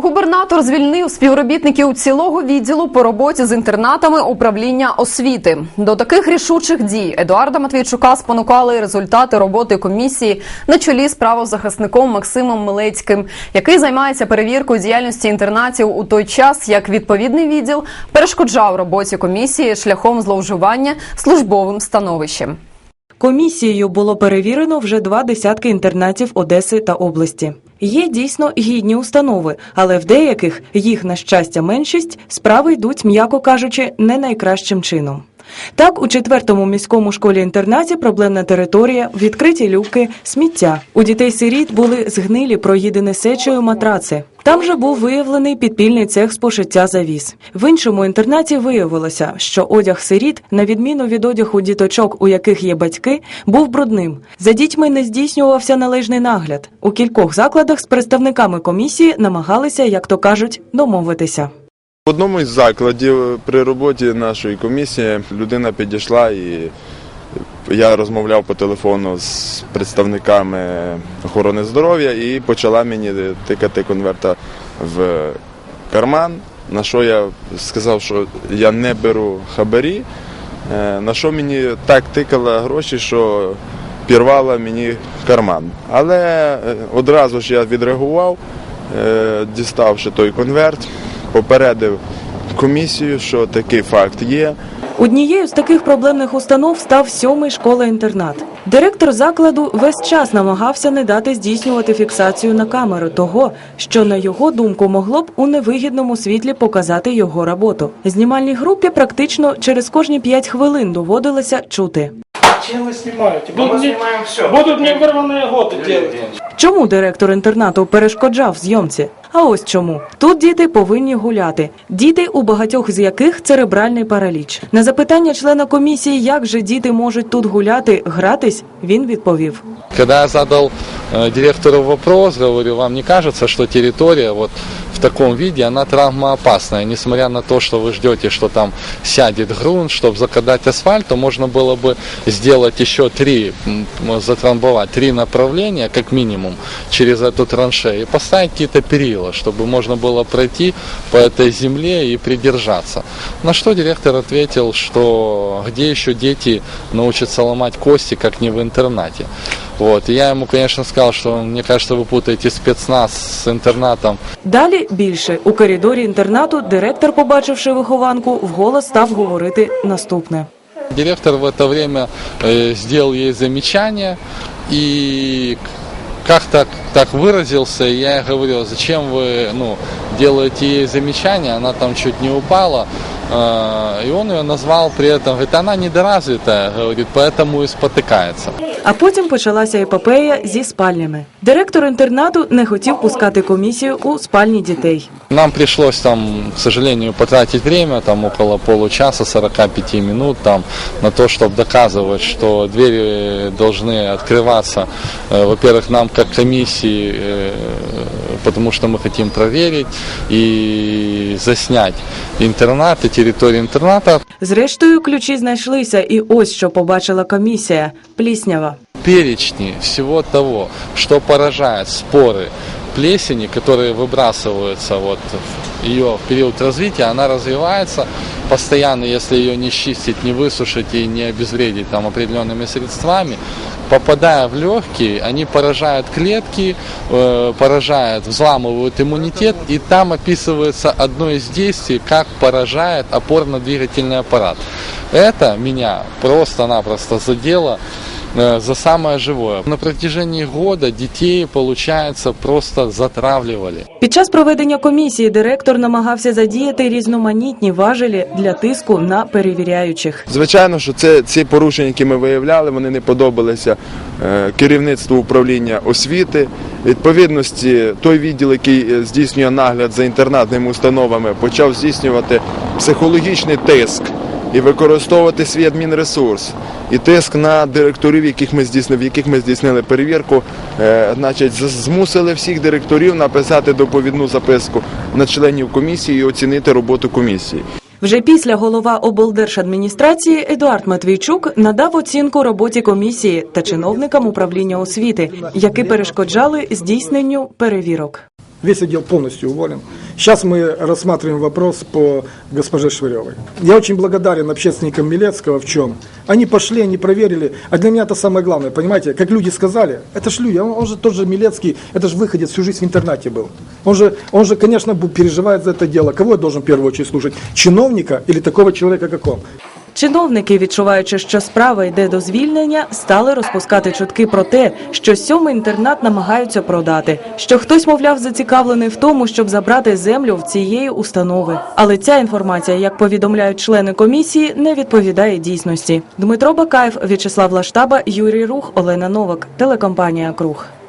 Губернатор звільнив співробітників цілого відділу по роботі з інтернатами управління освіти. До таких рішучих дій Едуарда Матвійчука спонукали результати роботи комісії на чолі з правозахисником Максимом Милецьким, який займається перевіркою діяльності інтернатів у той час, як відповідний відділ перешкоджав роботі комісії шляхом зловживання службовим становищем. Комісією було перевірено вже два десятки інтернатів Одеси та області. Є дійсно гідні установи, але в деяких їх на щастя меншість справи йдуть, м'яко кажучи, не найкращим чином. Так, у четвертому міському школі-інтернаті проблемна територія, відкриті люки, сміття. У дітей-сиріт були згнилі проїдені сечею матраци. Там же був виявлений підпільний цех з пошиття завіс. В іншому інтернаті виявилося, що одяг сиріт, на відміну від одягу діточок, у яких є батьки, був брудним. За дітьми не здійснювався належний нагляд. У кількох закладах з представниками комісії намагалися, як то кажуть, домовитися. В одному із закладів при роботі нашої комісії людина підійшла і я розмовляв по телефону з представниками охорони здоров'я і почала мені тикати конверта в карман. На що я сказав, що я не беру хабарі. Е, На що мені так тикала гроші, що пірвала мені карман. Але е, одразу ж я відреагував, е, діставши той конверт, попередив комісію, що такий факт є. Однією з таких проблемних установ став сьомий школа-інтернат. Директор закладу весь час намагався не дати здійснювати фіксацію на камеру того, що на його думку могло б у невигідному світлі показати його роботу. Знімальній групі практично через кожні п'ять хвилин доводилося чути. Чем вы снимаете? Ну, мы Будут, не, снимаем все. будут невырванные годы делать. Чому директор інтернату перешкоджав зйомці? А ось чому тут діти повинні гуляти. Діти, у багатьох з яких церебральний параліч. На запитання члена комісії, як же діти можуть тут гуляти, гратись, він відповів. Коли я задал э, директору вопрос, говорю, вам не кажется, що територія, вот в таком виде, она травмоопасная, несмотря на то, что вы ждете, что там сядет грунт, чтобы закатать асфальт, то можно было бы сделать еще три, затрамбовать три направления, как минимум, через эту траншею, и поставить какие-то перила, чтобы можно было пройти по этой земле и придержаться. На что директор ответил, что где еще дети научатся ломать кости, как не в интернате. Вот. И я ему, конечно, сказал, что мне кажется, вы путаете спецназ с интернатом. Далі більше у коридорі інтернату директор, побачивши вихованку, вголос став говорити наступне. Директор в это время э, сделал ей замечание и как-то так выразился, и я ей говорил, зачем вы ну, делаете ей замечание, она там чуть не упала, Э, и он ее назвал при этом, говорит, она недоразвитая, говорит, поэтому и спотыкается. А потім почалася епопея зі спальнями. Директор інтернату не хотів пускати комісію у спальні дітей. Нам пришлось там, к сожалению, потратить время, там около получаса, 45 минут там, на то, чтобы доказывать, что двери должны открываться, э, во-первых, нам как комиссии, э, потому что мы хотим проверить и заснять интернат и территорию интерната. Зрештою, ключі знайшлися, і ось що побачила комісія пліснява. перечни всего того, что поражает споры плесени, которые выбрасываются вот в ее в период развития, она развивается Постоянно, если ее не чистить, не высушить и не обезвредить там определенными средствами, попадая в легкие, они поражают клетки, э, поражают, взламывают иммунитет, и там описывается одно из действий, как поражает опорно-двигательный аппарат. Это меня просто-напросто задело за самое живое. На протяжении года детей, получается, просто затравливали. Під час проведення комісії директор намагався задіяти різноманітні важелі для тиску на перевіряючих. Звичайно, що це ці порушення, які ми виявляли, вони не подобалися е, керівництву управління освіти. Відповідності, той відділ, який е, здійснює нагляд за інтернатними установами, почав здійснювати психологічний тиск і використовувати свій адмінресурс. І тиск на директорів, яких ми здійснили, в яких ми здійснили перевірку, е, значить, змусили всіх директорів написати доповідну записку на членів комісії і оцінити роботу комісії. Вже після голова облдержадміністрації Едуард Матвійчук надав оцінку роботі комісії та чиновникам управління освіти, які перешкоджали здійсненню перевірок. Весь отдел полностью уволен. Сейчас мы рассматриваем вопрос по госпоже Швыревой. Я очень благодарен общественникам Милецкого в чем. Они пошли, они проверили. А для меня это самое главное, понимаете, как люди сказали, это ж люди, он, он же тоже Милецкий, это же выходец, всю жизнь в интернате был. Он же, он же, конечно, переживает за это дело. Кого я должен в первую очередь слушать? Чиновника или такого человека, как он? Чиновники, відчуваючи, що справа йде до звільнення, стали розпускати чутки про те, що сьомий інтернат намагаються продати, що хтось, мовляв, зацікавлений в тому, щоб забрати землю в цієї установи. Але ця інформація, як повідомляють члени комісії, не відповідає дійсності. Дмитро Бакаєв, В'ячеслав Лаштаба, Юрій Рух, Олена Новак, телекомпанія Круг.